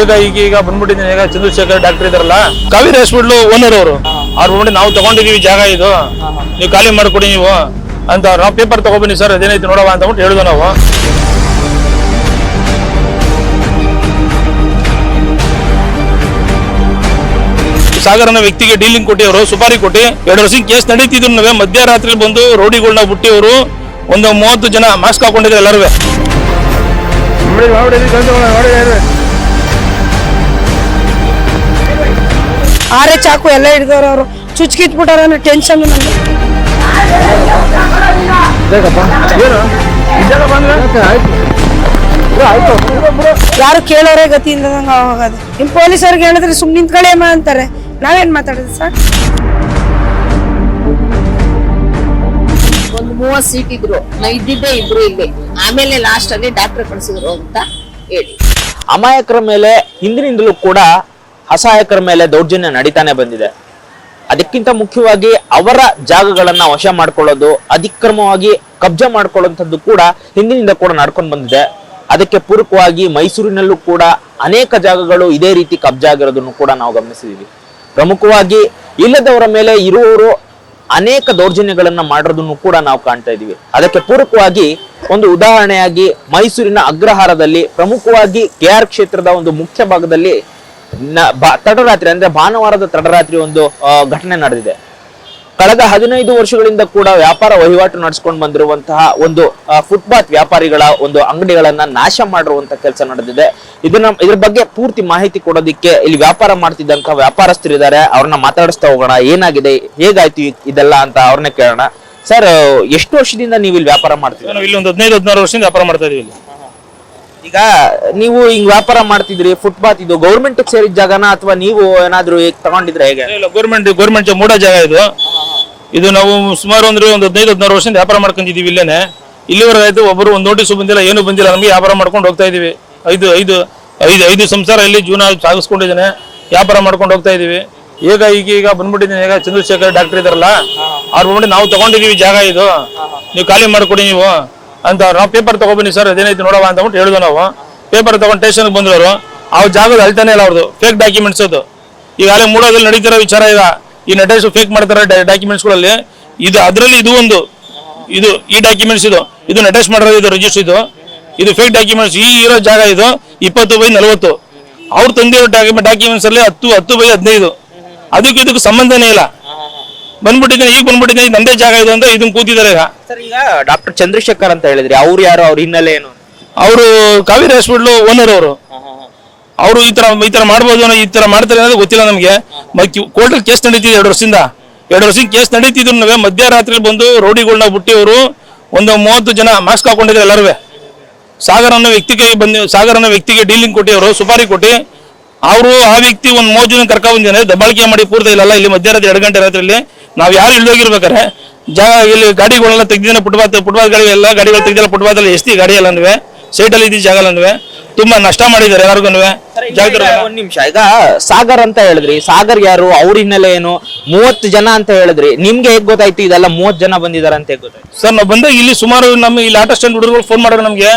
ಈಗ ಈಗ ಈಗ ಬಂದ್ಬಿಟ್ಟಿದ್ದೀನಿ. ಈಗ ಚಂದ್ರಶೇಖರ್ ಡಾಕ್ಟರ್ ಇದಾರಲ್ಲ ಕಾವೇರಿ ಹಾಸ್ಪಿಟ್ಲು ಓನರ್ ಅವರು. ಅವ್ರು ಬಂದ್ಬಿಟ್ಟು ನಾವು ತಗೊಂಡಿದೀವಿ ಜಾಗ ಇದು. ನೀವು ಖಾಲಿ ಮಾಡ್ಕೊಡಿ ನೀವು. ಅಂತ ನಾವು ಪೇಪರ್ ತಗೊಬನ್ನಿ ಸರ್ ಅದೇನೈತಿ ನೋಡವ ಅಂತ ಅಂದ್ಬಿಟ್ಟು ಹೇಳಿದ್ವು ನಾವು. ಸಾಗರನ ಅನ್ನೋ ವ್ಯಕ್ತಿಗೆ ಡೀಲಿಂಗ್ ಕೊಟ್ಟಿವರು ಸುಪಾರಿ ಕೊಟ್ಟಿ ಎರಡು ವರ್ಷ ಕೇಸ್ ನಡೀತಿದ್ರು ಮಧ್ಯರಾತ್ರಿ ಬಂದು ರೋಡಿಗಳನ್ನ ಬಿಟ್ಟಿವರು ಒಂದು ಮೂವತ್ತು ಜನ ಮಾಸ್ಕ್ ಹಾಕೊಂಡಿದ್ರು ಎಲ್ಲರೂ ಆರೆ ಚಾಕು ಎಲ್ಲ ಹಿಡಿದವ್ರು ಅವರು. ಚುಚ್ಕಿಟ್ಬಿಟ್ಟಾರ ಅನ್ನೋ ಟೆನ್ಷನ್ ನನಗೆ ಯಾರು ಕೇಳೋರೇ ಗತಿ ಇಲ್ಲದಂಗ ಹೋಗೋದು ನಿಮ್ ಪೊಲೀಸರಿಗೆ ಹೇಳಿದ್ರೆ ಸುಮ್ ನಿಂತ್ಕೊಳ್ಳಿ ಅಮ್ಮ ಅಂತಾರೆ. ನಾವೇನ್ ಮಾತಾಡೋದು ಸರ್? ಒಂದು ಮೂವತ್ ಸೀಟ್ ಇದ್ರು. ನಾ ಇದ್ದಿದ್ದೇ ಇಬ್ರು ಇಲ್ಲಿ. ಆಮೇಲೆ ಲಾಸ್ಟ್ ಅಲ್ಲಿ ಡಾಕ್ಟರ್ ಕಳ್ಸಿದ್ರು ಅಂತ ಹೇಳಿ. ಅಮಾಯಕರ ಮೇಲೆ ಹಿಂದಿನಿಂದಲೂ ಕೂಡ ಅಸಹಾಯಕರ ಮೇಲೆ ದೌರ್ಜನ್ಯ ನಡೀತಾನೆ ಬಂದಿದೆ. ಅದಕ್ಕಿಂತ ಮುಖ್ಯವಾಗಿ ಅವರ ಜಾಗಗಳನ್ನ ವಶ ಮಾಡ್ಕೊಳ್ಳೋದು ಅಧಿಕ್ರಮವಾಗಿ ಕಬ್ಜಾ ಮಾಡ್ಕೊಳ್ಳುವಂಥದ್ದು ಕೂಡ ಹಿಂದಿನಿಂದ ಕೂಡ ನಡ್ಕೊಂಡು ಬಂದಿದೆ. ಅದಕ್ಕೆ ಪೂರಕವಾಗಿ ಮೈಸೂರಿನಲ್ಲೂ ಕೂಡ ಅನೇಕ ಜಾಗಗಳು ಇದೇ ರೀತಿ ಕಬ್ಜಾ ಆಗಿರೋದನ್ನು ಕೂಡ ನಾವು ಗಮನಿಸಿದೀವಿ. ಪ್ರಮುಖವಾಗಿ ಇಲ್ಲದವರ ಮೇಲೆ ಇರುವವರು ಅನೇಕ ದೌರ್ಜನ್ಯಗಳನ್ನ ಮಾಡಿರೋದನ್ನು ಕೂಡ ನಾವು ಕಾಣ್ತಾ ಇದೀವಿ ಅದಕ್ಕೆ ಪೂರಕವಾಗಿ ಒಂದು ಉದಾಹರಣೆಯಾಗಿ ಮೈಸೂರಿನ ಅಗ್ರಹಾರದಲ್ಲಿ ಪ್ರಮುಖವಾಗಿ ಕೆ ಕ್ಷೇತ್ರದ ಒಂದು ಮುಖ್ಯ ಭಾಗದಲ್ಲಿ ತಡರಾತ್ರಿ, ಅಂದ್ರೆ ಭಾನುವಾರದ ತಡರಾತ್ರಿ ಒಂದು ಘಟನೆ ನಡೆದಿದೆ. ಕಳೆದ ಹದಿನೈದು ವರ್ಷಗಳಿಂದ ಕೂಡ ವ್ಯಾಪಾರ ವಹಿವಾಟು ನಡೆಸ್ಕೊಂಡು ಬಂದಿರುವಂತಹ ಒಂದು ಫುಟ್ಪಾತ್ ವ್ಯಾಪಾರಿಗಳ ಒಂದು ಅಂಗಡಿಗಳನ್ನ ನಾಶ ಮಾಡಿರುವಂತ ಕೆಲಸ ನಡೆದಿದೆ. ಇದನ್ನ ಇದ್ರ ಬಗ್ಗೆ ಪೂರ್ತಿ ಮಾಹಿತಿ ಕೊಡೋದಿಕ್ಕೆ ಇಲ್ಲಿ ವ್ಯಾಪಾರ ಮಾಡ್ತಿದ್ದಂತ ವ್ಯಾಪಾರಸ್ಥರು ಇದ್ದಾರೆ. ಅವ್ರನ್ನ ಮಾತಾಡಿಸ್ತಾ ಹೋಗೋಣ, ಏನಾಗಿದೆ, ಹೇಗಾಯ್ತು ಇದೆಲ್ಲ ಅಂತ ಅವ್ರನ್ನ ಕೇಳೋಣ. ಸರ್, ಎಷ್ಟು ವರ್ಷದಿಂದ ನೀವು ಇಲ್ಲಿ ವ್ಯಾಪಾರ ಮಾಡ್ತೀವಿ ಇಲ್ಲಿ ಒಂದು ಹದಿನೈದು, ಹದಿನಾರು ವರ್ಷದಿಂದ ವ್ಯಾಪಾರ ಮಾಡ್ತಾ ಇದೀವಿ ಇಲ್ಲಿ. ಈಗ ನೀವು ಹಿಂಗ್ ವ್ಯಾಪಾರ ಮಾಡ್ತಿದ್ರಿ ಫುಟ್ಪಾತ್ ಇದು ಗೌರ್ಮೆಂಟ್ ಸೇರಿದ ಜಾಗನ ಅಥವಾ ನೀವು ಏನಾದ್ರು ಹೇಗ್ ತಗೊಂಡಿದ್ರೆ ಹೇಗೆ? ಇಲ್ಲ ಗೌರ್ಮೆಂಟ್ ಗೌರ್ಮೆಂಟ್ ಮೂಡ ಜಾಗ ಇದು. ಇದು ನಾವು ಸುಮಾರು ಅಂದ್ರೆ ಒಂದು ಹದಿನೈದು ಹದಿನಾರು ವರ್ಷದಿಂದ ವ್ಯಾಪಾರ ಮಾಡ್ಕೊಂಡಿದೀವಿ ಇಲ್ಲೇನೆ. ಇಲ್ಲಿವರೆಗೆ ಆಯ್ತು ಒಬ್ಬರು ಒಂದು ನೋಟಿಸ್ ಬಂದಿಲ್ಲ ಏನು ಬಂದಿಲ್ಲ ನಮಗೆ ವ್ಯಾಪಾರ ಮಾಡ್ಕೊಂಡು ಹೋಗ್ತಾ ಇದೀವಿ. ಐದು ಐದು ಐದು ಐದು ಸಂಸಾರ ಇಲ್ಲಿ ಜೀವನ ಸಾಗಿಸ್ಕೊಂಡಿದ್ದೇನೆ ವ್ಯಾಪಾರ ಮಾಡ್ಕೊಂಡು ಹೋಗ್ತಾ ಇದೀವಿ. ಈಗ ಈಗ ಈಗ ಬಂದ್ಬಿಟ್ಟಿದ್ದೀನಿ ಈಗ ಚಂದ್ರಶೇಖರ್ ಡಾಕ್ಟರ್ ಇದಾರಲ್ಲ ಅವ್ರು ಬಂದ್ಬಿಟ್ಟು ನಾವು ತಗೊಂಡಿದೀವಿ ಜಾಗ ಇದು. ನೀವು ಖಾಲಿ ಮಾಡ್ಕೊಡಿ ನೀವು. ಅಂತ ನಾವು ಪೇಪರ್ ತಗೊಬನ್ನಿ ಸರ್, ಅದೇನೈತಿ ನೋಡವ ಅಂತ ಅಂದ್ಬಿಟ್ಟು ಹೇಳಿದ್ವು ನಾವು. ಪೇಪರ್ ತಗೊಂಡು ಸ್ಟೇಷನ್ಗೆ ಬಂದವರು ಆ ಜಾಗದ ಅಳ್ತಾನೆ ಇಲ್ಲ ಅವ್ರದ್ದು ಫೇಕ್ ಡಾಕ್ಯುಮೆಂಟ್ಸ್ ಅದು. ಈಗಾಗಲೇ ಮೂಡೋದಲ್ಲಿ ನಡೀತಿರೋ ವಿಚಾರ ಈಗ, ಈ ನಟೇಶ್ ಫೇಕ್ ಮಾಡ್ತಾರೆ ಡಾಕ್ಯುಮೆಂಟ್ಸ್ಗಳಲ್ಲಿ ಇದು ಅದರಲ್ಲಿ ಇದು ಒಂದು, ಇದು ಈ ಡಾಕ್ಯುಮೆಂಟ್ಸ್ ಇದು ಇದು ನಟೇಶ್ ಮಾಡಿರೋದು, ಇದು ರಿಜಿಸ್ಟರ್ ಇದು. ಇದು ಫೇಕ್ ಡಾಕ್ಯುಮೆಂಟ್ಸ್ ಈ ಇರೋ ಜಾಗ ಇದು, ಇಪ್ಪತ್ತು ಬೈ ನಲವತ್ತು. ಅವ್ರು ತಂದಿರೋ ಡಾಕ್ಯುಮೆಂಟ್ಸ್ ಅಲ್ಲಿ ಹತ್ತು ಹತ್ತು ಬೈ ಹದಿನೈದು. ಅದಕ್ಕೆ ಇದಕ್ಕೆ ಸಂಬಂಧನೇ ಇಲ್ಲ. ಬಂದ್ಬಿಟ್ಟಿದ್ದೀನಿ ಈಗ ಬಂದ್ಬಿಟ್ಟಿದ್ದೀನಿ ನಂದೇ ಜಾಗ ಇದು ಅಂತ ಇದನ್ನ ಕೂತಿದ್ದಾರೆ ಈಗ. ಸರ್ ಈಗ ಡಾಕ್ಟರ್ ಚಂದ್ರಶೇಖರ್ ಅಂತ ಹೇಳಿದ್ರಿ ಅವ್ರು ಯಾರು ಅವ್ರ ಹಿನ್ನೆಲೆ ಏನು? ಅವರು ಕಾವೇರಿ ಹಾಸ್ಪಿಟ್ಲು ಓನರ್ ಅವರು. ಅವರು ಈ ತರ ಈ ತರ ಮಾಡ್ಬೋದು ಅನ್ನೋ ಈ ತರ ಮಾಡ್ತಾರೆ ಅನ್ನೋದು ಗೊತ್ತಿಲ್ಲ ನಮಗೆ. ಕೋರ್ಟ್ ಕೇಸ್ ನಡೀತಿದೆ ಎರಡು ವರ್ಷದಿಂದ. ಎರಡು ವರ್ಷದಿಂದ ಕೇಸ್ ನಡೀತಿದ್ರು ಮಧ್ಯರಾತ್ರಿ ಬಂದು ರೋಡಿಗಳನ್ನ ಬಿಟ್ಟಿವರು. ಒಂದು ಮೂವತ್ತು ಜನ ಮಾಸ್ಕ್ ಹಾಕೊಂಡಿದ್ರು ಎಲ್ಲರೂ ಸಾಗರ ಅನ್ನೋ ವ್ಯಕ್ತಿಗೆ ಬಂದು ಸಾಗರ್ ಅನ್ನೋ ವ್ಯಕ್ತಿಗೆ ಡೀಲಿಂಗ್ ಕೊಟ್ಟಿವರು ಸುಪಾರಿ ಕೊಟ್ಟು. ಅವರು ಆ ವ್ಯಕ್ತಿ ಒಂದು ಮೂವತ್ತು ಜನ ಕರ್ಕೊಂಡ್ ಬಂದಿದ್ದಾರೆ ದಬ್ಬಾಳಿಕೆ ಮಾಡಿ ಪೂರ್ತಿ ಇಲ್ಲಲ್ಲ ಇಲ್ಲಿ ಮಧ್ಯರಾತ್ರಿ ಎರಡು ಗಂಟೆ ರಾತ್ರಿಯಲ್ಲಿ ನಾವು ಯಾರು ಇಲ್ದೋಗಿರ್ಬೇಕಾರೆ ಜಾಗ ಇಲ್ಲಿ ಗಾಡಿಗಳೆಲ್ಲ ತೆಗ್ದಿನ ಫುಟ್ಪಾತ್ ಫುಟ್ಪಾತ್ ಗಾಡಿ ಎಲ್ಲ ಗಾಡಿಗಳು ತೆಗ್ದಿಲ್ಲ ಫುಟ್ಪಾತಲ್ಲಿ ಎಸ್ತಿ ಗಾಡಿ ಎಲ್ಲನೂ ಸೈಟಲ್ಲಿ ಇದ್ದ ಜಾಗ ಎಲ್ಲನೂ ತುಂಬಾ ನಷ್ಟ ಮಾಡಿದ್ದಾರೆ ಎಲ್ಲರಿಗೂ ಒಂದ್ ನಿಮಿಷ ಈಗ ಸಾಗರ್ ಅಂತ ಹೇಳಿದ್ರಿ ಸಾಗರ್ ಯಾರು ಅವ್ರ ಹಿನ್ನೆಲೆ ಏನು ಮೂವತ್ತು ಜನ ಅಂತ ಹೇಳಿದ್ರಿ ನಿಮ್ಗೆ ಹೇಗ್ ಗೊತ್ತಾಯ್ತು ಇದೆಲ್ಲ ಮೂವತ್ ಜನ ಬಂದಿದ್ದಾರೆ ಅಂತ ಹೇಗ್ ಗೊತ್ತಾಯ್ತು? ಸರ್ ನಾವು ಬಂದಾಗ ಇಲ್ಲಿ ಸುಮಾರು ನಮ್ಮ ಇಲ್ಲಿ ಆಟೋ ಸ್ಟ್ಯಾಂಡ್ ಹುಡುಗರು ಫೋನ್ ಮಾಡೋರು ನಮಗೆ.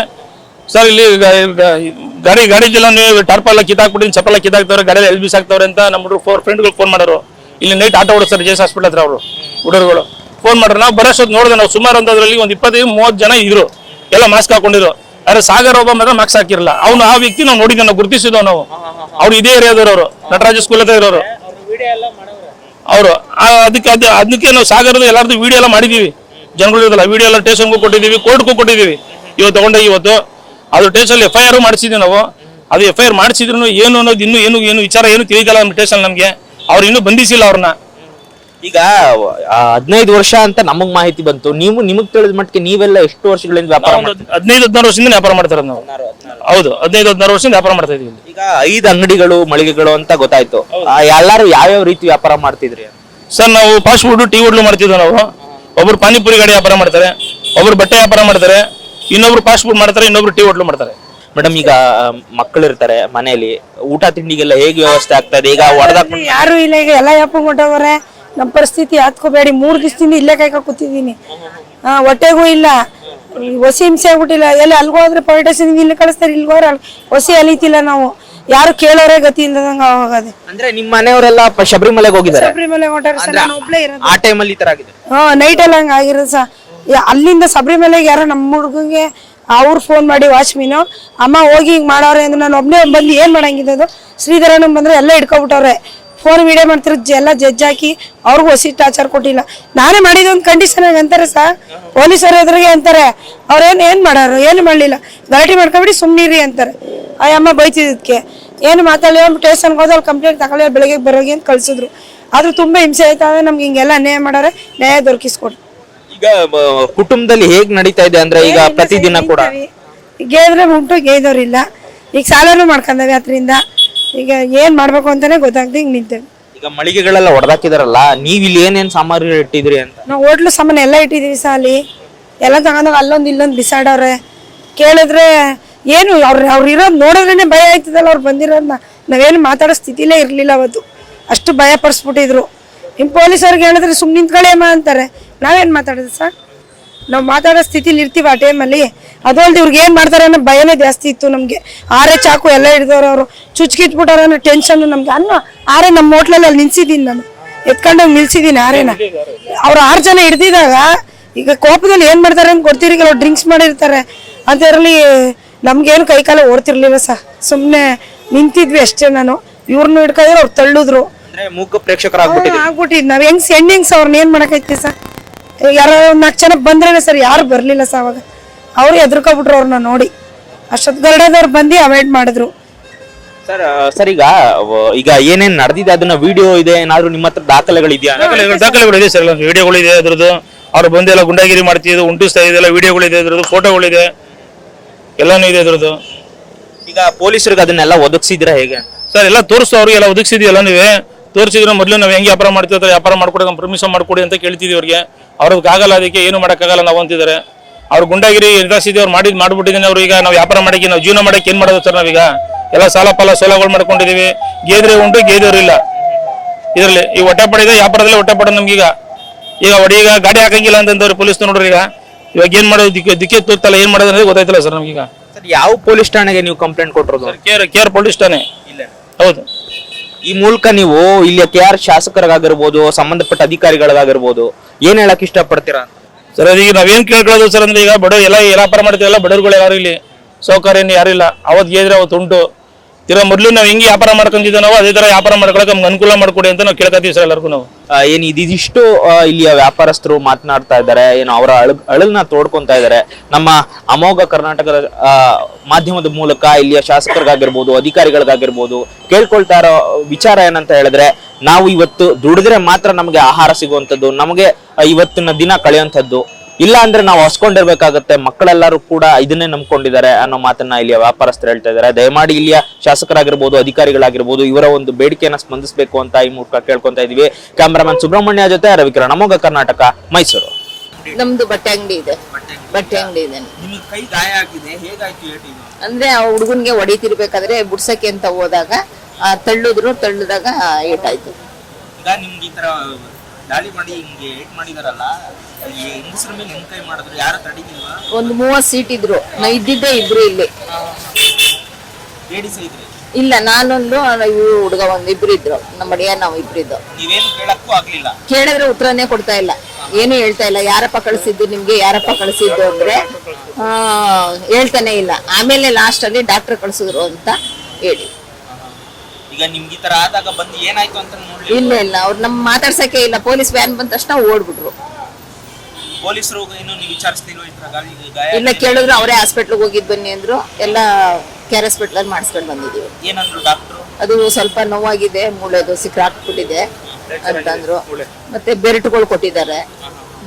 ಸರ್ ಇಲ್ಲಿ ಗ- ಗ- ಗಾಡಿ ಜಿಲ್ಲ ನೀವು ಟಾರ್ಪಲ್ಲ ಕಿತ್ತಾಕ್ಬಿಟ್ಟು ಚಪ್ಪಲ್ಲ ಕಿತ್ತಾಕ್ತವ್ರೆ ಗಾಡಿಯಲ್ಲಿ ಎಲ್ ಬಿಸಾಕ್ತವ್ರೆ ಅಂತ ನಮ್ಮ ಹುಡುಗರು ಫೋರ್ ಫ್ರೆಂಡ್ಗಳು ಫೋನ್ ಮಾಡೋರು ಇಲ್ಲಿ ನೈಟ್ ಆಟೋ ಓಡಿಸ್ತಾರೆ ಜೆಸ್ ಹಾಸ್ಪಿಟಲ್ ಹತ್ರ ಅವರು, ಹುಡುಗರುಗಳು. ಫೋನ್ ಮಾಡ್ರೆ, ನಾವು ಬರೋಷ್ಟೊತ್ತು ನೋಡಿದೆ, ನಾವು ಸುಮಾರು ಅಂತ ಅದರಲ್ಲಿ ಒಂದು ಇಪ್ಪತ್ತೈದು ಮೂವತ್ತು ಜನ ಇದ್ರು. ಎಲ್ಲ ಮಾಸ್ಕ್ ಹಾಕೊಂಡಿದ್ರು. ಆದ್ರೆ ಸಾಗರ್ ಒಬ್ಬ ಮಾತ್ರ ಮಾಸ್ಕ್ ಹಾಕಿರಲ್ಲ ಅವನು ಆ ವ್ಯಕ್ತಿ ನಾವು ನೋಡಿದ್ವಿ, ನಾವು ಗುರುತಿಸಿದ್ವು ನಾವು. ಅವ್ರು ಇದೇ ಏರಿಯಾದವರು ನಟರಾಜ ಸ್ಕೂಲ್ ಹತ್ರ ಇರೋರು. ಅವರು ಅದಕ್ಕೆ ಅದು, ಅದಕ್ಕೆ ನಾವು ಸಾಗರದ ಎಲ್ಲಾರ್ದು ವಿಡಿಯೋ ಎಲ್ಲ ಮಾಡಿದೀವಿ. ಜನಗಳು ಇರೋದಲ್ಲ ವಿಡಿಯೋ ಎಲ್ಲ ಟೇಷನ್ಗೂ ಕೊಟ್ಟಿದ್ದೀವಿ ಕೋರ್ಟ್ಗೂ ಕೊಟ್ಟಿದ್ದೀವಿ ಇವತ್ತು ತಗೊಂಡೆ ಇವತ್ತು. ಅದು ಸ್ಟೇಷನ್ ಎಫ್ ಐ ಆರ್ ಮಾಡಿಸಿದ್ವಿ ನಾವು. ಅದು ಎಫ್ ಐ ಆರ್ ಮಾಡಿಸಿದ್ರು ಏನು ಅನ್ನೋದು ಇನ್ನೂ ಏನು ಏನು ವಿಚಾರ ಏನು ತಿಳಿದಿಲ್ಲ ನಮ್ಮ ಟೇಷನ್ ನಮಗೆ. ಅವ್ರು ಇನ್ನೂ ಬಂಧಿಸಿಲ್ಲ ಅವ್ರನ್ನ. ಈಗ ಹದಿನೈದು ವರ್ಷ ಅಂತ ನಮಗ್ ಮಾಹಿತಿ ಬಂತು. ನೀವು ನಿಮಗ್ ತಿಳಿದ ಮಟ್ಟಿಗೆ ನೀವೆಲ್ಲ ಎಷ್ಟು ವರ್ಷಗಳಿಂದ ವ್ಯಾಪಾರ ಒಂದು ಹದಿನೈದು ಹದಿನಾರು ವರ್ಷದಿಂದ ವ್ಯಾಪಾರ ಮಾಡ್ತಾರ ನಾವು. ಹೌದು ಹದಿನೈದು ಹದಿನಾರು ವರ್ಷದಿಂದ ವ್ಯಾಪಾರ ಮಾಡ್ತಾ ಇದೀವಿ ಇಲ್ಲಿ. ಈಗ ಐದು ಅಂಗಡಿಗಳು ಮಳಿಗೆಗಳು ಅಂತ ಗೊತ್ತಾಯ್ತು. ಆ, ಎಲ್ಲಾರು ಯಾವ್ಯಾವ ರೀತಿ ವ್ಯಾಪಾರ ಮಾಡ್ತಿದ್ರಿ? ಸರ್ ನಾವು ಫಾಸ್ಟ್ ಫುಡ್ ಟೀ ಹೋಟ್ಲು ಮಾಡ್ತಿದ್ವಿ ನಾವು. ಒಬ್ರು ಪಾನಿಪುರಿ ಗಾಡಿ ವ್ಯಾಪಾರ ಮಾಡ್ತಾರೆ ಒಬ್ರು ಬಟ್ಟೆ ವ್ಯಾಪಾರ ಮಾಡ್ತಾರೆ ಇನ್ನೊಬ್ರು ಫಾಸ್ಟ್ ಫುಡ್ ಮಾಡ್ತಾರೆ ಇನ್ನೊಬ್ರು ಟೀ ಹೋಟ್ಲು ಮಾಡ್ತಾರೆ. ಮೇಡಮ್ ಈಗ ಮಕ್ಕಳಿರ್ತಾರೆ ಮನೆಯಲ್ಲಿ. ಊಟ ತಿಂಡಿಗೆಲ್ಲ ಹೇಗೆ ವ್ಯವಸ್ಥೆ ಆಗ್ತದೆ? ಈಗ ಯಾರು ಇಲ್ಲ ಈಗ ಎಲ್ಲ ಯಾಪ ಹೊಂಟವ್ರೆ ನಮ್ಮ ಪರಿಸ್ಥಿತಿ ಹತ್ಕೋಬೇಡಿ ಮೂರು ದಿವಸದಿಂದ ಇಲ್ಲೇ ಕಾಯ್ಕ ಕೂತಿದ್ದೀನಿ ಹಾ ಹೊಟ್ಟೆಗೂ ಇಲ್ಲ. ಹೊಸಿ ಹಿಂಸೆ ಆಗ್ಬಿಟ್ಟಿಲ್ಲ. ಎಲ್ಲಿ ಅಲ್ಗೋದ್ರೆ ಪೊಲಿಟೇಷನ್ ಇಲ್ಲಿ ಕಳಿಸ್ತಾರೆ ಇಲ್ಗೋದ್ರೆ ಅಲ್ಲಿ ಹೊಸಿ ಅಲಿತಿಲ್ಲ ನಾವು. ಯಾರು ಕೇಳೋರೇ ಗತಿ ಇಲ್ಲದಂಗ ಹೋಗೋದು ಅಂದ್ರೆ ನಿಮ್ಮ ಮನೆಯವರೆಲ್ಲ ಪ- ಶಬರಿಮಲೆಗೆ ಹೋಗಿದ್ದಾರೆ? ಶಬರಿಮಲೆ ಹೊಂಟಾರ ಸರ್ ನಾನು ಒಬ್ಳೇ ಇರೋದು. ಆ ಟೈಮಲ್ಲಿ ಈ ತರ ಆಗಿದೆ. ಹಾ ನೈಟ್ ಎಲ್ಲ ಹಂಗ ಆಗಿರೋದು ಸಹ ಅಲ್ಲಿಂದ ಶಬರಿಮಲೆಗೆ ಯಾರೋ ನಮ್ಮ ಹುಡುಗಂಗೆ ಅವ್ರು ಫೋನ್ ಮಾಡಿ ವಾಚ್ಮೀನು ಅಮ್ಮ ಹೋಗಿ ಹಿಂಗೆ ಮಾಡೋರೆ ಅಂದ್ರೆ ನಾನು ಒಬ್ಬನೇ ಬಂದು ಏನು ಮಾಡಂಗಿದ್ದು ಶ್ರೀಧರನ ಬಂದರೆ ಎಲ್ಲ ಹಿಡ್ಕೊಬಿಟ್ಟವ್ರೆ. ಫೋನ್ ವೀಡಿಯೋ ಮಾಡ್ತಿರೋ ಎಲ್ಲ ಜಡ್ಜ್ ಹಾಕಿ ಅವ್ರಿಗೂ ಹೊಸಿ ಟಾರ್ಚರ್ ಕೊಟ್ಟಿಲ್ಲ. ನಾನೇ ಮಾಡಿದ ಒಂದು ಕಂಡೀಷನ್ ಅಂತಾರೆ ಸಾ? ಪೊಲೀಸರು ಎದುರಿಗೆ ಅಂತಾರೆ. ಅವ್ರೇನು ಏನು ಮಾಡೋರು? ಏನು ಮಾಡಲಿಲ್ಲ? ಗಲಾಟೆ ಮಾಡ್ಕೊಬಿಡಿ ಸುಮ್ಮನಿರಿ ಅಂತಾರೆ. ಅಮ್ಮ ಬೈತಿದ್ದಕ್ಕೆ ಏನು ಮಾತಾಡಿ ಟೇಷನ್ಗೆ ಹೋದ್ರೆ ಕಂಪ್ಲೇಂಟ್ ತಗೊಳ್ಳಿ ಬೆಳಗ್ಗೆ ಬರೋಗಿ ಅಂತ ಕಳ್ಸಿದ್ರು. ಆದರೂ ತುಂಬ ಹಿಂಸೆ ಆಯ್ತಾವೆ ನಮ್ಗೆ ಹಿಂಗೆಲ್ಲ ಅನ್ಯಾಯ ಮಾಡೋರೆ, ನ್ಯಾಯ ದೊರಕಿಸ್ಕೊಡ್ರಿ ಈಗ ಬ- ಕುಟುಂಬದಲ್ಲಿ ಹೇಗ್ ನಡೀತಾ ಇದೆ ಅಂದ್ರೆ ಈಗ ಪ್ರತಿದಿನ ಕೂಡ? ಗೇದ್ರೆ ಉಂಟು ಗೇದವ್ರಿಲ್ಲ ಈಗ ಸಾಲನೂ ಮಾಡ್ಕೊಂಡವೆ ಅದ್ರಿಂದ. ಈಗ ಏನ್ ಮಾಡ್ಬೇಕು ಅಂತಾನೆ ಗೊತ್ತಾಗ್ದೆ ಹಿಂಗ್ ನಿಂತೇವೆ. ಈಗ ಮಳಿಗೆಗಳೆಲ್ಲ ಹೊಡೆದಾಕಿದಾರಲ್ಲ ನೀವ್ ಇಲ್ಲಿ ಏನೇನ್ ಸಾಮಗ್ರಿ ಇಟ್ಟಿದ್ರಿ ಅಂತ? ನಾವು ಹೋಟ್ಲು ಸಾಮಾನು ಎಲ್ಲ ಇಟ್ಟಿದೀವಿ ಸಾಲಿ. ಎಲ್ಲ ತಗೊಂಡಾಗ ಅಲ್ಲೊಂದು ಇಲ್ಲೊಂದು ಬಿಸಾಡವ್ರೆ ಕೇಳಿದ್ರೆ ಏನು ಅವ್ರ ಅವ್ರು ಇರೋದು ನೋಡಿದ್ರೇನೆ ಭಯ ಆಯ್ತದಲ್ಲ ಅವ್ರು ಬಂದಿರೋದನ್ನ ನಾವೇನು ಮಾತಾಡೋ ಸ್ಥಿತಿಲೇ ಇರಲಿಲ್ಲ ಅವತ್ತು. ಅಷ್ಟು ಭಯ ಪಡಿಸ್ಬಿಟ್ಟಿದ್ರು. ಪೊಲೀಸ್ ಪೊಲೀಸವ್ರಿಗೆ ಹೇಳಿದ್ರೆ ಸುಮ್ಮನೆ ನಿಂತ್ಕೊಳ್ಳಿ ಅಮ್ಮ ಅಂತಾರೆ. ನಾವೇನು ಮಾತಾಡೋದು ಸರ್? ನಾವು ಮಾತಾಡೋ ಸ್ಥಿತಿಲಿ ಇರ್ತೀವಿ ಆ ಟೈಮಲ್ಲಿ ಅದು ಅಲ್ದೆ ಇವ್ರಿಗೆ ಏನು ಮಾಡ್ತಾರೆ ಅನ್ನೋ ಭಯನೇ ಜಾಸ್ತಿ ಇತ್ತು ನಮಗೆ. ಆರೆ ಚಾಕು ಎಲ್ಲ ಹಿಡಿದವ್ರು ಅವರು. ಚುಚ್ಕಿಟ್ಬಿಟ್ಟಾರ ಅನ್ನೋ ಟೆನ್ಷನ್ ನಮ್ಗೆ. ಅನ್ನೋ ಆರೆ ನಮ್ಮ ಹೋಟ್ಲಲ್ಲಿ ಅಲ್ಲಿ ನಿಲ್ಸಿದ್ದೀನಿ ನಾನು. ಎತ್ಕೊಂಡೋಗಿ ನಿಲ್ಸಿದ್ದೀನಿ ಆರೇನ. ಅವ್ರು ಆರು ಜನ ಹಿಡ್ದಿದಾಗ ಈಗ ಕೋಪದಲ್ಲಿ ಏನು ಮಾಡ್ತಾರೆ ಅಂತ ಕೊಡ್ತೀರಿ ಕೆಲವು ಡ್ರಿಂಕ್ಸ್ ಮಾಡಿರ್ತಾರೆ. ಅದರಲ್ಲಿ ನಮಗೇನು ಕೈಕಾಲ ಓಡ್ತಿರ್ಲಿಲ್ಲ ಸರ್. ಸುಮ್ಮನೆ ನಿಂತಿದ್ವಿ ಅಷ್ಟೇ ನಾನು. ಇವ್ರನ್ನೂ ಹಿಡ್ಕೊಂಡ್ರೆ ಅವ್ರು ತಳ್ಳಿದ್ರು. ಮೂಕ ಪ್ರೇಕ್ಷಕರಾಗ್ಬಿಟ್ಟಿದೆ ಆಗ್ಬಿಟ್ಟಿದ್ ನಾವ್. ಹೆಂಗ್ಸ್ ಸೆಂಡಿಂಗ್ಸ್ ಅವ್ರನ್ನ ಏನ್ ಮಾಡಕೈತಿ ಸರ್? ಯಾರೋ ನಾಲ್ಕು ಜನ ಬಂದ್ರೇನೆ ಸರ್ ಯಾರು ಬರಲಿಲ್ಲ ಸರ್ ಅವಾಗ. ಅವ್ರು ಎದುರ್ಕೊಬಿಟ್ರು ಅವ್ರನ್ನ ನೋಡಿ. ಅಷ್ಟೊತ್ತು ಗರಡದವ್ರು ಬಂದು ಅವಾಯ್ಡ್ ಮಾಡಿದ್ರು. ಸರ್ ಸರ್ ಈಗ ವ- ಈಗ ಏನೇನ್ ನಡೆದಿದೆ? ಅದನ್ನ ವಿಡಿಯೋ ಇದೆ ಏನಾದ್ರು ನಿಮ್ಮ ಹತ್ರ ದಾಖಲೆಗಳಿದೆಯಾ? ದಾಖಲೆಗಳು ದಾಖಲೆಗಳಿದೆ ಸರ್ ವಿಡಿಯೋಗಳಿದೆ ಅದ್ರದ್ದು. ಅವ್ರು ಬಂದೆಲ್ಲ ಗುಂಡಾಗಿರಿ ಮಾಡ್ತಿದ್ದು ಉಂಟಿಸ್ತಾ ಇದೆಲ್ಲ ವಿಡಿಯೋಗಳಿದೆ ಅದ್ರದ್ದು ಫೋಟೋಗಳಿದೆ ಎಲ್ಲಾನು ಇದೆ ಅದ್ರದ್ದು. ಈಗ ಪೊಲೀಸರಿಗೆ ಅದನ್ನೆಲ್ಲ ಒದಗಿಸಿದ್ರ ಹೇಗೆ? ಸರ್ ಎಲ್ಲ ತೋರಿಸ್ತು ಅವ್ರಿಗೆ ಎಲ್ಲ ಒದಗಿಸಿದ್ವಿ ನೀವೇ ತೋರಿಸಿದ್ರೆ ಮೊದಲು ನಾವು ಹೆಂಗೆ ವ್ಯಾಪಾರ ಮಾಡ್ತಿರ್ತಾರೆ ವ್ಯಾಪಾರ ಮಾಡ್ಕೊಡಿ ನಮ್ಮ ಪರ್ಮಿಷನ್ ಮಾಡ್ಕೊಡಿ ಅಂತ ಕೇಳ್ತಿದ್ವಿ ಅವ್ರಿಗೆ. ಅವ್ರಿಗಾಗಲ್ಲ ಅದಕ್ಕೆ ಏನು ಮಾಡೋಕ್ಕಾಗಲ್ಲ ನಾವು ಅಂತಿದ್ದಾರೆ. ಅವ್ರು ಗುಂಡಾಗಿರಿ ಎದುರಿಸಿದ್ವಿ ಅವ್ರು ಮಾಡಿದ್ದು ಮಾಡ್ಬಿಟ್ಟಿದ್ದೀನಿ ಅವ್ರು ಈಗ ನಾವು ವ್ಯಾಪಾರ ಮಾಡಕ್ಕೆ ನಾವು ಜೀವನ ಮಾಡಕ್ಕೆ ಏನು ಮಾಡೋದು ಸರ್ ನಾವೀಗ? ಎಲ್ಲ ಸಾಲ ಪಾಲ ಸೋಲಗಳು ಮಾಡ್ಕೊಂಡಿದ್ದೀವಿ ಗೇದ್ರೆ ಉಂಟು ಇಲ್ಲ. ಇದರಲ್ಲಿ ಈ ಹೊಟ್ಟೆ ಪಡಿದೆ ವ್ಯಾಪಾರದಲ್ಲಿ ಹೊಟ್ಟೆ ಪಡ ನಮ್ಗೀಗ. ಈಗ ಹೊಡೀಗ ಗಾಡಿ ಹಾಕಂಗಿಲ್ಲ ಅಂತಂದವ್ರು ಪೊಲೀಸ್ ನೋಡ್ರಿ ಈಗ. ಇವಾಗ ಏನು ಮಾಡೋದು ದಿಕ್ಕೆ ದಿಕ್ಕೆ ತೋರ್ತಲ್ಲ ಏನು ಮಾಡೋದು ಅನ್ನೋದು ಗೊತ್ತಾಯ್ತಲ್ಲ ಸರ್ ನಮ್ಗೀಗ. ಸರ್ ಯಾವ ಪೊಲೀಸ್ ಠಾಣೆಗೆ ನೀವು ಕಂಪ್ಲೇಂಟ್ ಕೊಟ್ಟಿರೋದು? ಕೇರ್ ಕೇರ್ ಪೊಲೀಸ್ ಠಾಣೆ. ಹೌದು. ಈ ಮೂಲಕ ನೀವು ಇಲ್ಲಿ ಆರ್ ಶಾಸಕರಿಗಾಗಿರ್ಬೋದು, ಸಂಬಂಧಪಟ್ಟ ಅಧಿಕಾರಿಗಳಿಗಾಗಿರ್ಬೋದು, ಏನ್ ಹೇಳಕ್ ಇಷ್ಟಪಡ್ತೀರಾ? ಸರ್ ಈಗ ನಾವೇನ್ ಕೇಳ್ಕೊಳ್ಳೋದು ಸರ್ ಅಂದ್ರೆ ಈಗ ಬಡವ್ರು ಎಲ್ಲ ವ್ಯಾಪಾರ ಮಾಡ್ತೀವಲ್ಲ ಬಡವ್ರುಗಳು ಯಾರು ಇಲ್ಲಿ ಸೌಕರ್ಯ ಯಾರು ಇಲ್ಲ ಅವತ್ತು ಗೆದ್ರೆ ಅವತ್ತು ಉಂಟು. ತಿರ್ಗಾ ಮೊದಲು ನಾವು ಹೆಂಗೆ ವ್ಯಾಪಾರ ಮಾಡ್ಕೊಂತಿದ್ದೋ ನಾವು ಅದೇ ತರ ವ್ಯಾಪಾರ ಮಾಡ್ಕೊಳಕ್ಕೆ ನಮ್ಗೆ ಅನುಕೂಲ ಮಾಡ್ಕೊಡಿ ಅಂತ ನಾವು ಕೇಳ್ಕೊತೀವಿ ಸರ್ ಎಲ್ಲರಿಗೂ ನಾವು. ಏನು ಇದಿಷ್ಟು ಇಲ್ಲಿಯ ವ್ಯಾಪಾರಸ್ಥರು ಮಾತನಾಡ್ತಾ ಇದ್ದಾರೆ ಏನು ಅವರ ಅಳ ಅಳಲ್ನ ತೋಡ್ಕೊತಾ ಇದ್ದಾರೆ ನಮ್ಮ ಅಮೋಘ ಕರ್ನಾಟಕದ ಮಾಧ್ಯಮದ ಮೂಲಕ ಇಲ್ಲಿಯ ಶಾಸಕರಿಗಾಗಿರ್ಬೋದು, ಅಧಿಕಾರಿಗಳಿಗಾಗಿರ್ಬೋದು, ಕೇಳ್ಕೊಳ್ತಾ ಇರೋ ವಿಚಾರ ಏನಂತ ಹೇಳಿದ್ರೆ, ನಾವು ಇವತ್ತು ದುಡಿದ್ರೆ ಮಾತ್ರ ನಮಗೆ ಆಹಾರ ಸಿಗುವಂಥದ್ದು, ನಮಗೆ ಇವತ್ತಿನ ದಿನ ಕಳೆಯುವಂಥದ್ದು. ಇಲ್ಲ ಅಂದ್ರೆ ನಾವು ಹೊಸ್ಕೊಂಡಿರ್ಬೇಕಾಗತ್ತೆ. ಮಕ್ಕಳೆಲ್ಲರೂ ಕೂಡ ಇದನ್ನೇ ನಂಬ್ಕೊಂಡಿದ್ದಾರೆ ಅನ್ನೋ ಮಾತನ್ನ ಇಲ್ಲಿಯ ವ್ಯಾಪಾರಸ್ಥರು ಹೇಳ್ತಾ ಇದ್ದಾರೆ. ದಯಮಾಡಿ ಇಲ್ಲಿಯ ಶಾಸಕರಾಗಿರ್ಬೋದು ಅಧಿಕಾರಿಗಳಾಗಿರ್ಬೋದು ಇವರ ಒಂದು ಬೇಡಿಕೆಯನ್ನ ಸ್ಪಂದಿಸಬೇಕು ಅಂತ ಈ ಮೂಲಕ ಕೇಳ್ಕೊಂತ ಇದೀವಿ. ಕ್ಯಾಮರಾಮನ್ ಸುಬ್ರಹ್ಮಣ್ಯ ಜೊತೆ ರವಿಕಿರಣ ನಮೋಗ ಕರ್ನಾಟಕ ಮೈಸೂರು. ನಮ್ದು ಬಟ್ಟೆ ಅಂಗಡಿ ಇದೆ. ಬಟ್ಟೆ ಅಂಗಡಿ ಇದೆ. ಕೈ ಗಾಯ ಆಗಿದೆ ಹೇಗಾಯ್ತು ಅಂದ್ರೆ ಆ ಹುಡುಗನ್ಗೆ ಹೊಡಿತಿರ್ಬೇಕಾದ್ರೆ ಬುಡ್ಸಕ್ಕೆ ಅಂತ ಹೋದಾಗ ತಳ್ಳುದ್ರು ತಳ್ಳಿದ್ರು ತಳ್ಳಿದಾಗ ಏಟಾಯ್ತು. ಈಗ ನಿಮ್ಗೆ ಈ ತರ ದಾಳಿ ಮಾಡಿ ಹಿಂಗೆ ಏಟ್ ಮಾಡಿದಾರಲ್ಲ ಹೆಂಗಸ್ರ ಮೇಲೆ ಹೆಂಗ್ ಕೈ ಮಾಡಿದ್ರು? ಯಾರು ತಡಿಗಿಲ್ವಾ ಒಂದು ಮೂವತ್ ಸೀಟ್ ಇದ್ರು. ನಾ ಇದ್ದಿದ್ದೇ ಇಬ್ರು ಇಲ್ಲಿ. ಲೇಡೀಸ್ ಇದ್ರಿ? ಇಲ್ಲ ನಾನೊಂದು ಇವ್ರು ಹುಡುಗ ಒಂದು ಇಬ್ರು ಇದ್ರು. ನಮ್ಮ ಅಡಿಯ ನಾವು ಇಬ್ರು ಇದ್ದು. ನೀವೇನು ಕೇಳಕ್ಕೂ ಆಗ್ಲಿಲ್ಲ? ಕೇಳಿದ್ರೆ ಉತ್ತರನೇ ಕೊಡ್ತಾ ಇಲ್ಲ. ಏನು ಹೇಳ್ತಾ ಇಲ್ಲ. ಯಾರಪ್ಪ ಕಳಿಸಿದ್ದು ನಿಮ್ಗೆ ಯಾರಪ್ಪ ಕಳಿಸಿದ್ದು ಅಂದ್ರೆ ಆ, ಹೇಳ್ತಾನೆ ಇಲ್ಲ. ಆಮೇಲೆ ಲಾಸ್ಟ್ ಅಲ್ಲಿ ಡಾಕ್ಟರ್ ಕಳ್ಸಿದ್ರು ಅಂತ ಹೇಳಿ. ಈಗ ನಿಮ್ಗೆ ಈ ತರ ಆದಾಗ ಬಂದು ಏನಾಯ್ತು ಅಂತ ನೋಡ್ಲಿ ಇಲ್ಲ ಇಲ್ಲ. ಅವ್ರು ನಮ್ ಮಾತಾಡ್ಸಕ್ಕೆ ಇಲ್ಲ. ಪೊಲೀಸ್ ವ್ಯಾನ್ ಬಂದ ತಕ್ಷಣ ಓಡ್ಬಿಟ್ರು. ಪೊಲೀಸರು ಏನು ನೀವು ವಿಚಾರಿಸ್ತಿರೋ ಈ ತರ ಗಾಳಿ ಗಾಯ? ಇಲ್ಲ ಕೇಳಿದ್ರು ಅವರೇ ಹಾಸ್ಪಿಟ್ಲಿಗೆ ಹೋಗಿದ್ ಬನ್ನಿ ಅಂದ್ರು. ಎಲ್ಲ ಕೇರ್ ಆರ್ ಅಲ್ಲಿ ಮಾಡಿಸ್ಕೊಂಡು ಬಂದಿದೀವಿ ಏನಂದ್ರು ಡಾಕ್ಟ್ರು? ಅದು ಸ್ವಲ್ಪ ನೋವಾಗಿದೆ ಮೂಳೆದು ಸಿಕ್ಕಾಕ್ಬಿಟ್ಟಿದೆ ಅಂತಂದ್ರು. ಮತ್ತೆ ಬೆರಟುಗಳು ಕೊಟ್ಟಿದ್ದಾರೆ.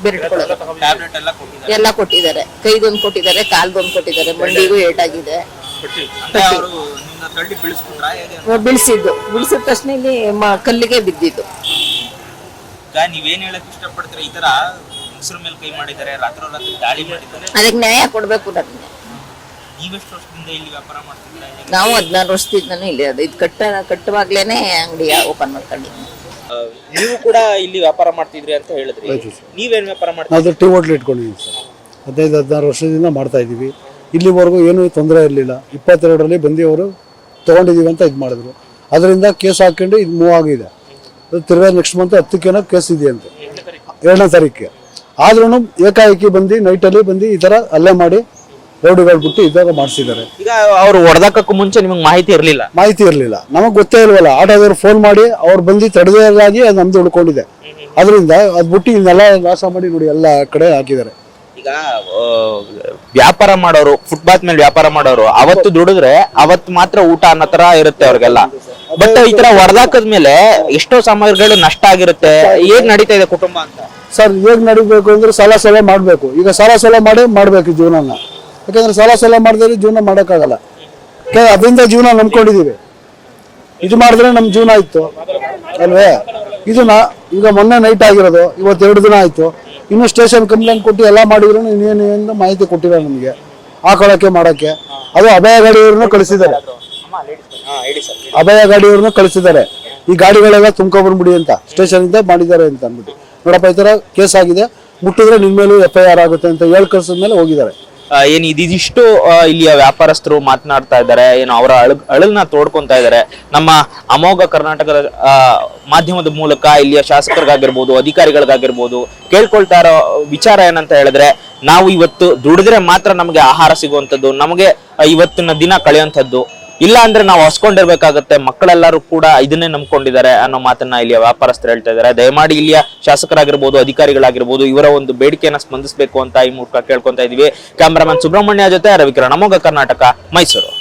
ಬೆರಟುಗಳು. ಟ್ಯಾಬ್ಲೆಟ್ ಎಲ್ಲ ಕೊಟ್ಟಿದ್ದಾರೆ. ಎಲ್ಲ ಕೊಟ್ಟಿದ್ದಾರೆ. ಕೈದೊಂದು ಕೊಟ್ಟಿದ್ದಾರೆ ಕಾಲ್ದೊಂದು ಕೊಟ್ಟಿದ್ದಾರೆ. ಮಂಡಿಗೂ ಏಟಾಗಿದೆ. ಅಂದ್ರೆ ಅವರು ನಿಮ್ನ ತಳ್ಳಿ ಬೀಳಿಸ್ಬಿಟ್ರ ಹೇಗೆ? ಬಿಡಿಸಿದ್ದು ಬಿಡಿಸಿದ ತಕ್ಷಣ ಇಲ್ಲಿ ಮ- ಕಲ್ಲಿಗೆ ಬಿದ್ದಿದ್ದು. ಈಗ ನೀವೇನ್ ಹೇಳಕ್ ಇಷ್ಟಪಡ್ತೀರಾ? ಈ ತರ ಹೆಂಗಸ್ರ ಮೇಲೆ ಕೈ ಮಾಡಿದ್ದಾರೆ ರಾತ್ರಿ ರಾತ್ರಿ ದಾಳಿ ಮಾಡಿದ್ದಾರೆ. ಅದಕ್ಕೆ ನ್ಯಾಯ ಕೊಡ್ಬೇಕು ನಮ್ಗೆ ನೀವೆಷ್ಟು ವರ್ಷದಿಂದ ಇಲ್ಲಿ ವ್ಯಾಪಾರ ಮಾಡ್ತಿದ್ದೀರಾ ಹೇಗೆ? ನಾವು ಹದಿನಾರು ವರ್ಷದಿಂದ ಇಲ್ಲಿ ಅದು. ಇದು ಕಟ್ಟ ಕಟ್ಟುವಾಗ್ಲೇನೆ ಅಂಗಡಿ ಓಪನ್ ಮಾಡ್ಕೊಂಡಿದ್ದೀನಿ ಆ, ನೀವು ಕೂಡ ಇಲ್ಲಿ ವ್ಯಾಪಾರ ಮಾಡ್ತಿದ್ರಿ ಅಂತ ಹೇಳಿದ್ರಿ. ನೀವೇನ್ ವ್ಯಾಪಾರ ಮಾಡ್ತೀರಿ ಅದು ಟೀ ಹೋಟ್ಲ್ ಇಟ್ಕೊಂಡಿದ್ದೀವಿ ಸರ್. ಹದಿನೈದು ಹದಿನಾರು ವರ್ಷದಿಂದ ಮಾಡ್ತಾ ಇದ್ದೀವಿ. ಇಲ್ಲಿವರೆಗೂ ಏನೂ ತೊಂದರೆ ಇರಲಿಲ್ಲ. ಇಪ್ಪತ್ತೆರಡರಲ್ಲಿ ಬಂದು ಅವರು ತೊಗೊಂಡಿದ್ದೀವಿ ಅಂತ ಇದು ಮಾಡಿದ್ರು. ಅದರಿಂದ ಕೇಸ್ ಹಾಕೊಂಡು ಇದು ಮೂವ್ ಆಗಿದೆ. ಅದು ತಿರ್ಗಾ ನೆಕ್ಸ್ಟ್ ಮಂತ್ ಹತ್ತಕ್ಕೇನೋ ಕೇಸ್ ಇದೆಯಂತೆ. ಎರಡನೇ ತಾರೀಕಿಗೆ. ಆದ್ರೂ ಏಕಾಏಕಿ ಬಂದು ನೈಟಲ್ಲಿ ಬಂದು ಈ ಥರ ಅಲ್ಲೇ ಮಾಡಿ ರೌಡಿಗಳು ಬಿಟ್ಟು ಇದ್ದಾಗ ಮಾಡಿಸಿದ್ದಾರೆ. ಈಗ ಅವ್ರು ಹೊಡೆದಾಕಕ್ಕೂ ಮುಂಚೆ ನಿಮಗೆ ಮಾಹಿತಿ ಇರಲಿಲ್ಲ? ಮಾಹಿತಿ ಇರಲಿಲ್ಲ. ನಮಗೆ ಗೊತ್ತೇ ಇಲ್ವಲ್ಲ ಆಟೋದವ್ರು ಫೋನ್ ಮಾಡಿ ಅವ್ರು ಬಂದು ತಡೆದಾಗಿ ಅದು ನಮ್ದು ಉಳ್ಕೊಂಡಿದೆ. ಅದರಿಂದ ಅದು ಬಿಟ್ಟು ಇನ್ನೆಲ್ಲ ನಾಶ ಮಾಡಿ ನೋಡಿ ಎಲ್ಲ ಕಡೆ ಹಾಕಿದ್ದಾರೆ. ಈಗ ವ್ಯಾಪಾರ ಮಾಡೋರು ಫುಟ್ಪಾತ್ ಮೇಲೆ ವ್ಯಾಪಾರ ಮಾಡೋರು ಅವತ್ತು ದುಡಿದ್ರೆ ಅವತ್ತು ಮಾತ್ರ ಊಟ ಅನ್ನೋ ತರ ಇರುತ್ತೆ ಅವ್ರಿಗೆಲ್ಲ. ಬಟ್ ಈ ತರ ಹೊಡೆದಾಕದ್ಮೇಲೆ ಎಷ್ಟೋ ಸಾಮಗ್ರಿಗಳು ನಷ್ಟ ಆಗಿರುತ್ತೆ. ಹೇಗ್ ನಡೀತಾ ಇದೆ ಕುಟುಂಬ ಅಂತ? ಸರ್ ಹೇಗ್ ನಡಿಬೇಕು ಅಂದ್ರೆ ಸಾಲ ಸಾಲ ಮಾಡಬೇಕು. ಈಗ ಸಾಲ ಸಾಲ ಮಾಡಿ ಮಾಡಬೇಕು ಜೀವನನ. ಯಾಕಂದ್ರೆ ಸಾಲ ಸಾಲ ಮಾಡಿದ್ರೆ ಜೀವನ ಮಾಡೋಕ್ಕಾಗಲ್ಲ. ಅದರಿಂದ ಜೀವನ ನಂಬ್ಕೊಂಡಿದೀವಿ ಇದು ಮಾಡಿದ್ರೆ ನಮ್ ಜೀವನ ಇತ್ತು ಅಲ್ವೇ? ಇದನ್ನ ಈಗ ಮೊನ್ನೆ ನೈಟ್ ಆಗಿರೋದು ಇವತ್ತು ಎರಡು ದಿನ ಆಯ್ತು. ಇನ್ನು ಸ್ಟೇಷನ್ ಕಂಪ್ಲೇಂಟ್ ಕೊಟ್ಟು ಎಲ್ಲ ಮಾಡಿದ್ರು ಇನ್ನೇನು ಮಾಹಿತಿ ಕೊಟ್ಟಿಲ್ಲ ನಮಗೆ. ಹಾಕೊಳಕ್ಕೆ ಮಾಡೋಕ್ಕೆ. ಅದು ಅಭಯ ಗಾಡಿಯವ್ರನ್ನ ಕಳಿಸಿದ್ದಾರೆ. ಅಭಯ ಗಾಡಿಯವ್ರನ್ನ ಕಳಿಸಿದ್ದಾರೆ. ಈ ಗಾಡಿಗಳೆಲ್ಲ ತುಂಬ್ಕೊಂಡ್ಬಿಡಿ ಅಂತ ಸ್ಟೇಷನ್ ಇಂದ ಮಾಡಿದ್ದಾರೆ ಅಂತ ಅಂದ್ಬಿಟ್ಟು. ನೋಡಪ್ಪ ಈ ತರ ಕೇಸ್ ಆಗಿದೆ. ಮುಟ್ಟಿದ್ರೆ ನಿನ್ ಮೇಲೂ ಎಫ್ ಐ ಆರ್ ಆಗುತ್ತೆ ಅಂತ ಹೇಳಿ ಕಳಿಸಿದ ಮೇಲೆ ಹೋಗಿದ್ದಾರೆ. ಏನು ಇದಿಷ್ಟು ಇಲ್ಲಿಯ ವ್ಯಾಪಾರಸ್ಥರು ಮಾತನಾಡ್ತಾ ಇದ್ದಾರೆ ಏನು ಅವರ ಅಳ ಅಳಲ್ನ ತೋಡ್ಕೊಂತ ಇದ್ದಾರೆ. ನಮ್ಮ ಅಮೋಘ ಕರ್ನಾಟಕದ ಮಾಧ್ಯಮದ ಮೂಲಕ ಇಲ್ಲಿಯ ಶಾಸಕರಿಗಾಗಿರ್ಬೋದು ಅಧಿಕಾರಿಗಳಿಗಾಗಿರ್ಬೋದು ಕೇಳ್ಕೊಳ್ತಾ ಇರೋ ವಿಚಾರ ಏನಂತ ಹೇಳಿದ್ರೆ ನಾವು ಇವತ್ತು ದುಡಿದ್ರೆ ಮಾತ್ರ ನಮಗೆ ಆಹಾರ ಸಿಗುವಂಥದ್ದು ನಮಗೆ ಇವತ್ತಿನ ದಿನ ಕಳೆಯುವಂಥದ್ದು. ಇಲ್ಲ ಅಂದ್ರೆ ನಾವು ಹೊಸ್ಕೊಂಡಿರ್ಬೇಕಾಗತ್ತೆ. ಮಕ್ಕಳೆಲ್ಲರೂ ಕೂಡ ಇದನ್ನೇ ನಂಬ್ಕೊಂಡಿದ್ದಾರೆ ಅನ್ನೋ ಮಾತನ್ನ ಇಲ್ಲಿಯ ವ್ಯಾಪಾರಸ್ಥರು ಹೇಳ್ತಾ ಇದ್ದಾರೆ. ದಯಮಾಡಿ ಇಲ್ಲಿಯ ಶಾಸಕರಾಗಿರ್ಬೋದು, ಅಧಿಕಾರಿಗಳಾಗಿರ್ಬೋದು, ಇವರ ಒಂದು ಬೇಡಿಕೆಯನ್ನ ಸ್ಪಂದಿಸಬೇಕು ಅಂತ ಈ ಮೂಲಕ ಕೇಳ್ಕೊಂತ ಇದೀವಿ. ಕ್ಯಾಮರಾಮನ್ ಸುಬ್ರಹ್ಮಣ್ಯ ಜೊತೆ ರವಿಕಿರಣ, ಮೊಗ ಕರ್ನಾಟಕ, ಮೈಸೂರು.